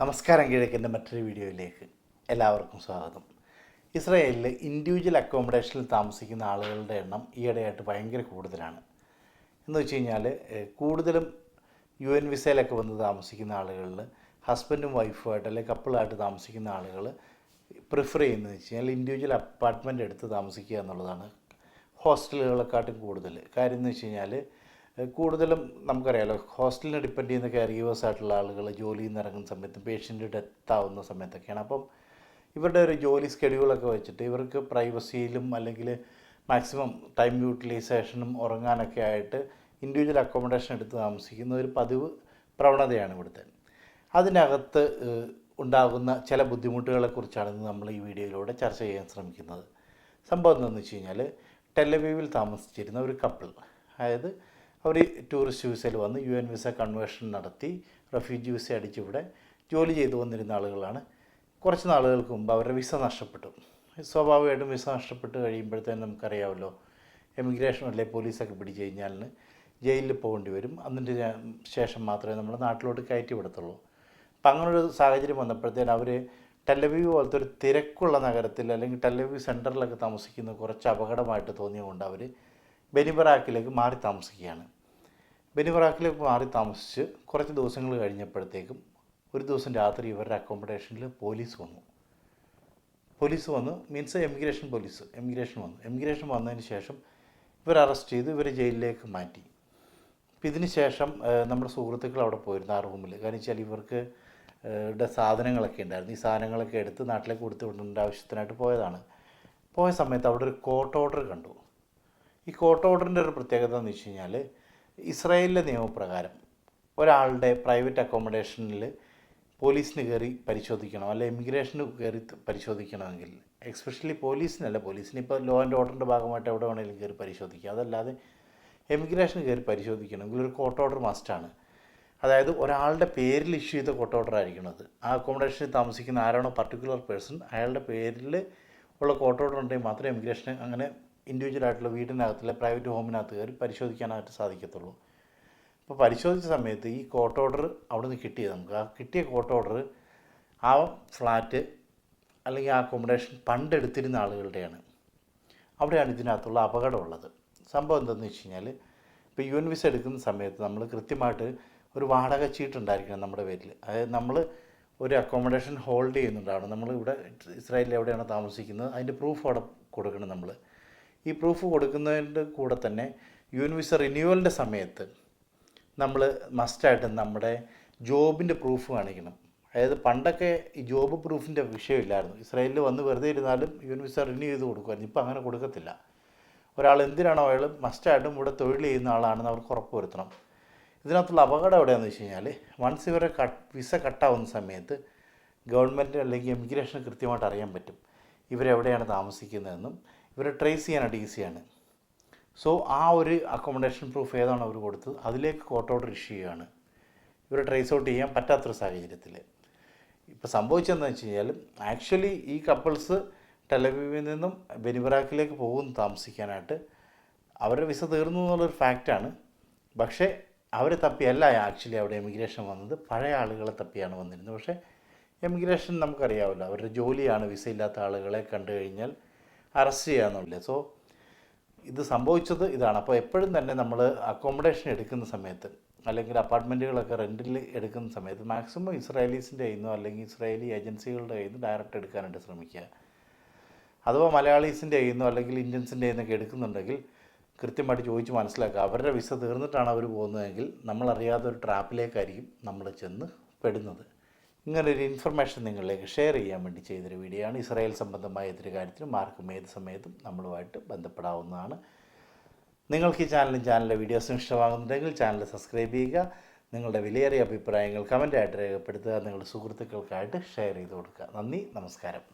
നമസ്കാരം കിഴക്കിന്റെ മറ്റൊരു വീഡിയോയിലേക്ക് എല്ലാവർക്കും സ്വാഗതം. ഇസ്രായേലിൽ ഇൻഡിവിജ്വൽ അക്കോമഡേഷനിൽ താമസിക്കുന്ന ആളുകളുടെ എണ്ണം ഈയിടെയായിട്ട് ഭയങ്കര കൂടുതലാണ്. എന്ന് വെച്ച് കഴിഞ്ഞാൽ കൂടുതലും യു എൻ വിസയിലൊക്കെ വന്ന് താമസിക്കുന്ന ആളുകളിൽ ഹസ്ബൻഡും വൈഫുമായിട്ട് അല്ലെങ്കിൽ കപ്പിളായിട്ട് താമസിക്കുന്ന ആളുകൾ പ്രിഫർ ചെയ്യുന്നത് വെച്ച് കഴിഞ്ഞാൽ ഇൻഡിവിജ്വൽ അപ്പാർട്ട്മെന്റ് എടുത്ത് താമസിക്കുക എന്നുള്ളതാണ്. ഹോസ്റ്റലുകളെക്കാട്ടും കൂടുതൽ. കാര്യം എന്ന് വെച്ച് കഴിഞ്ഞാൽ കൂടുതലും നമുക്കറിയാലോ ഹോസ്റ്റലിനെ ഡിപ്പെൻഡ് ചെയ്യുന്ന കെയർ ഗീവേഴ്സ് ആയിട്ടുള്ള ആളുകൾ ജോലിയിൽ നിന്ന് ഇറങ്ങുന്ന സമയത്ത് പേഷ്യന്റ് ഡെത്ത് ആവുന്ന സമയത്തൊക്കെയാണ്. അപ്പം ഇവരുടെ ഒരു ജോലി സ്കെഡ്യൂളൊക്കെ വെച്ചിട്ട് ഇവർക്ക് പ്രൈവസിയിലും അല്ലെങ്കിൽ മാക്സിമം ടൈം യൂട്ടിലൈസേഷനും ഉറങ്ങാനൊക്കെ ആയിട്ട് ഇൻഡിവിജ്വൽ അക്കോമഡേഷൻ എടുത്ത് താമസിക്കുന്ന ഒരു പതിവ് പ്രവണതയാണ് ഇവിടുത്തെ. അതിനകത്ത് ഉണ്ടാകുന്ന ചില ബുദ്ധിമുട്ടുകളെക്കുറിച്ചാണ് നമ്മൾ ഈ വീഡിയോയിലൂടെ ചർച്ച ചെയ്യാൻ ശ്രമിക്കുന്നത്. സംഭവം എന്താണെന്ന് വെച്ച് കഴിഞ്ഞാൽ ടെലവീവിൽ താമസിച്ചിരുന്ന ഒരു കപ്പിൾ അതായത് അവർ ടൂറിസ്റ്റ് വിസയിൽ വന്ന് യു എൻ വിസ കൺവേർഷൻ നടത്തി റെഫ്യൂജി വിസ അടിച്ച് ഇവിടെ ജോലി ചെയ്തു വന്നിരുന്ന ആളുകളാണ്. കുറച്ച് നാളുകൾക്ക് മുമ്പ് അവരുടെ വിസ നഷ്ടപ്പെട്ടു. സ്വാഭാവികമായിട്ടും വിസ നഷ്ടപ്പെട്ട് കഴിയുമ്പോഴത്തേനും നമുക്കറിയാമല്ലോ എമിഗ്രേഷൻ അല്ലെ പോലീസൊക്കെ പിടിച്ച് കഴിഞ്ഞാൽ ജയിലിൽ പോകേണ്ടി വരും. അതിന്റെ ശേഷം മാത്രമേ നമ്മൾ നാട്ടിലോട്ട് കയറ്റി വിടത്തുള്ളൂ. അപ്പം അങ്ങനൊരു സാഹചര്യം വന്നപ്പോഴത്തേന് അവർ ടെലവീവ് പോലത്തെ ഒരു തിരക്കുള്ള നഗരത്തിൽ അല്ലെങ്കിൽ ടെലവീവ് സെന്ററിലൊക്കെ താമസിക്കുന്ന കുറച്ച് അപകടമായിട്ട് തോന്നിയതുകൊണ്ട് അവർ ബെനിബറാക്കിലേക്ക് മാറി താമസിക്കുകയാണ്. ബെനിബറാക്കിലേക്ക് മാറി താമസിച്ച് കുറച്ച് ദിവസങ്ങൾ കഴിഞ്ഞപ്പോഴത്തേക്കും ഒരു ദിവസം രാത്രി ഇവരുടെ അക്കോമഡേഷനിൽ പോലീസ് വന്നു. പോലീസ് വന്ന്. മീൻസ് എമിഗ്രേഷൻ പോലീസ് എമിഗ്രേഷൻ വന്നു. എമിഗ്രേഷൻ വന്നതിന് ശേഷം ഇവർ അറസ്റ്റ് ചെയ്ത് ഇവരെ ജയിലിലേക്ക് മാറ്റി. അപ്പോൾ ഇതിന് ശേഷം നമ്മുടെ സുഹൃത്തുക്കൾ അവിടെ പോയിരുന്നു ആ റൂമിൽ കാരണം വെച്ചാൽ ഇവർക്ക് സാധനങ്ങളൊക്കെ ഉണ്ടായിരുന്നു. ഈ സാധനങ്ങളൊക്കെ എടുത്ത് നാട്ടിലേക്ക് കൊടുത്തു വിടേണ്ട ആവശ്യത്തിനായിട്ട് പോയതാണ്. പോയ സമയത്ത് അവിടെ ഒരു കോർട്ട് ഓർഡർ കണ്ടു. ഈ കോർട്ട് ഓർഡറിന്റെ ഒരു പ്രത്യേകത എന്ന് വെച്ച് കഴിഞ്ഞാൽ ഇസ്രായേലിലെ നിയമപ്രകാരം ഒരാളുടെ പ്രൈവറ്റ് അക്കോമഡേഷനിൽ പോലീസിന് കയറി പരിശോധിക്കണം അല്ലെ ഇമിഗ്രേഷന് കയറി പരിശോധിക്കണമെങ്കിൽ എക്സ്പെഷ്യലി പോലീസിനല്ല പോലീസിന് ഇപ്പോൾ ലോ ആൻഡ് ഓർഡറിന്റെ ഭാഗമായിട്ട് എവിടെ വേണമെങ്കിലും കയറി പരിശോധിക്കുക അതല്ലാതെ എമിഗ്രേഷന് കയറി പരിശോധിക്കണമെങ്കിൽ ഒരു കോർട്ട് ഓർഡർ മസ്റ്റാണ് അതായത് ഒരാളുടെ പേരിൽ ഇഷ്യൂ ചെയ്ത കോർട്ട് ഓർഡർ ആയിരിക്കുന്നത് ആ അക്കോമഡേഷനിൽ താമസിക്കുന്ന ആരാണോ പർട്ടിക്കുലർ പേഴ്സൺ അയാളുടെ പേരിൽ ഉള്ള കോർട്ട് ഓർഡർ ഉണ്ടെങ്കിൽ മാത്രമേ ഇമിഗ്രേഷന് അങ്ങനെ ഇൻഡിവിജ്വൽ ആയിട്ടുള്ള വീടിനകത്തുള്ള പ്രൈവറ്റ് ഹോമിനകത്ത് കയറി പരിശോധിക്കാനായിട്ട് സാധിക്കത്തുള്ളൂ. അപ്പോൾ പരിശോധിച്ച സമയത്ത് ഈ കോട്ട് ഓർഡർ അവിടെ നിന്ന് കിട്ടിയത് നമുക്ക്. ആ കിട്ടിയ കോട്ട് ഓർഡർ ആ ഫ്ലാറ്റ് അല്ലെങ്കിൽ ആ അക്കോമഡേഷൻ പണ്ട് എടുത്തിരുന്ന ആളുകളുടെയാണ്. അവിടെയാണ് ഇതിനകത്തുള്ള അപകടമുള്ളത്. സംഭവം എന്തെന്ന് വെച്ച് കഴിഞ്ഞാൽ ഇപ്പോൾ യു എൻ വിസ എടുക്കുന്ന സമയത്ത് നമ്മൾ കൃത്യമായിട്ട് ഒരു വാടക ചീട്ട് ഉണ്ടായിരിക്കണം നമ്മുടെ പേരിൽ അതായത് നമ്മൾ ഒരു അക്കോമഡേഷൻ ഹോൾഡ് ചെയ്യുന്നുണ്ടാവണം. നമ്മൾ ഇവിടെ ഇസ്രായേലിൽ എവിടെയാണ് താമസിക്കുന്നത് അതിന്റെ പ്രൂഫ് അവിടെ കൊടുക്കണം നമ്മൾ ഈ പ്രൂഫ് കൊടുക്കുന്നതിന്റെ കൂടെ തന്നെ യു എൻ വിസ റിന്യൂവലിന്റെ സമയത്ത് നമ്മൾ മസ്റ്റായിട്ട് നമ്മുടെ ജോബിന്റെ പ്രൂഫ് കാണിക്കണം. അതായത് പണ്ടൊക്കെ ഈ ജോബ് പ്രൂഫിന്റെ വിഷയമില്ലായിരുന്നു. ഇസ്രായേലിൽ വന്ന് വെറുതെ ഇരുന്നാലും യു എൻ വിസ റിന്യൂ ചെയ്ത് കൊടുക്കുമായിരുന്നു. ഇപ്പോൾ അങ്ങനെ കൊടുക്കത്തില്ല. ഒരാൾ എന്തിനാണോ അയാൾ മസ്റ്റായിട്ടും ഇവിടെ തൊഴിൽ ചെയ്യുന്ന ആളാണെന്ന് അവർക്ക് ഉറപ്പ് വരുത്തണം. ഇതിനകത്തുള്ള അപകടം എവിടെയാണെന്ന് വെച്ച് കഴിഞ്ഞാൽ വൺസ് ഇവരെ കട്ട് വിസ കട്ടാവുന്ന സമയത്ത് ഗവൺമെന്റ് അല്ലെങ്കിൽ എമിഗ്രേഷന് കൃത്യമായിട്ട് അറിയാൻ പറ്റും. ഇവരെവിടെയാണ് താമസിക്കുന്നതെന്നും ഇവരെ ട്രേസ് ചെയ്യാനായിട്ട് ഈസിയാണ് സോ ആ ഒരു അക്കോമഡേഷൻ പ്രൂഫ് ഏതാണ് അവർ കൊടുത്തത്? അതിലേക്ക് കോർട്ട് ഓർഡർ ഇഷ്യൂ ചെയ്യുകയാണ്. ഇവരെ ട്രേസ് ഔട്ട് ചെയ്യാൻ പറ്റാത്തൊരു സാഹചര്യത്തിൽ ഇപ്പോൾ സംഭവിച്ചതെന്ന് വെച്ച് കഴിഞ്ഞാൽ ആക്ച്വലി ഈ കപ്പിൾസ് ടെലവീവിൽ നിന്നും ബെനിബറാക്കിലേക്ക് പോകുന്നു താമസിക്കാനായിട്ട്. അവരുടെ വിസ തീർന്നു എന്നുള്ളൊരു ഫാക്റ്റാണ് പക്ഷേ അവരെ തപ്പിയല്ല ആക്ച്വലി അവിടെ എമിഗ്രേഷൻ വന്നത്. പഴയ ആളുകളെ തപ്പിയാണ് വന്നിരുന്നത്. പക്ഷേ എമിഗ്രേഷൻ നമുക്കറിയാമല്ലോ. അവരുടെ ജോലിയാണ് വിസ ഇല്ലാത്ത ആളുകളെ കണ്ടു കഴിഞ്ഞാൽ അറസ്റ്റ് ചെയ്യാമെന്നില്ല സോ ഇത് സംഭവിച്ചത് ഇതാണ്. അപ്പോൾ എപ്പോഴും തന്നെ നമ്മൾ അക്കോമഡേഷൻ എടുക്കുന്ന സമയത്ത് അല്ലെങ്കിൽ അപ്പാർട്ട്മെന്റുകളൊക്കെ റെന്റിൽ എടുക്കുന്ന സമയത്ത് മാക്സിമം ഇസ്രായേലീസിന്റെ കയ്യിൽ നിന്നോ അല്ലെങ്കിൽ ഇസ്രായേലി ഏജൻസികളുടെ കയ്യിൽ നിന്ന് ഡയറക്റ്റ് എടുക്കാനായിട്ട് ശ്രമിക്കുക. അഥവാ മലയാളീസിന്റെ കയ്യിൽ നിന്നോ അല്ലെങ്കിൽ ഇന്ത്യൻസിന്റെ കയ്യിൽ നിന്നൊക്കെ എടുക്കുന്നുണ്ടെങ്കിൽ കൃത്യമായിട്ട് ചോദിച്ച് മനസ്സിലാക്കുക. അവരുടെ വിസ തീർന്നിട്ടാണ് അവർ പോകുന്നതെങ്കിൽ നമ്മളറിയാത്ത ഒരു ട്രാപ്പിലേക്കായിരിക്കും നമ്മൾ ചെന്ന് പെടുന്നത്. ഇങ്ങനൊരു ഇൻഫർമേഷൻ നിങ്ങളിലേക്ക് ഷെയർ ചെയ്യാൻ വേണ്ടി ചെയ്തൊരു വീഡിയോ ആണ്. ഇസ്രായേൽ സംബന്ധമായ ഏതൊരു കാര്യത്തിനും ആർക്കും ഏത് സമയത്തും നമ്മളുമായിട്ട് ബന്ധപ്പെടാവുന്നതാണ്. നിങ്ങൾക്ക് ഈ ചാനലും ചാനലിലെ വീഡിയോസും ഇഷ്ടമാകുന്നുണ്ടെങ്കിൽ ചാനൽ സബ്സ്ക്രൈബ് ചെയ്യുക. നിങ്ങളുടെ വിലയേറിയ അഭിപ്രായങ്ങൾ കമന്റായിട്ട് രേഖപ്പെടുത്തുക. നിങ്ങളുടെ സുഹൃത്തുക്കൾക്കായിട്ട് ഷെയർ ചെയ്ത് കൊടുക്കുക. നന്ദി നമസ്കാരം.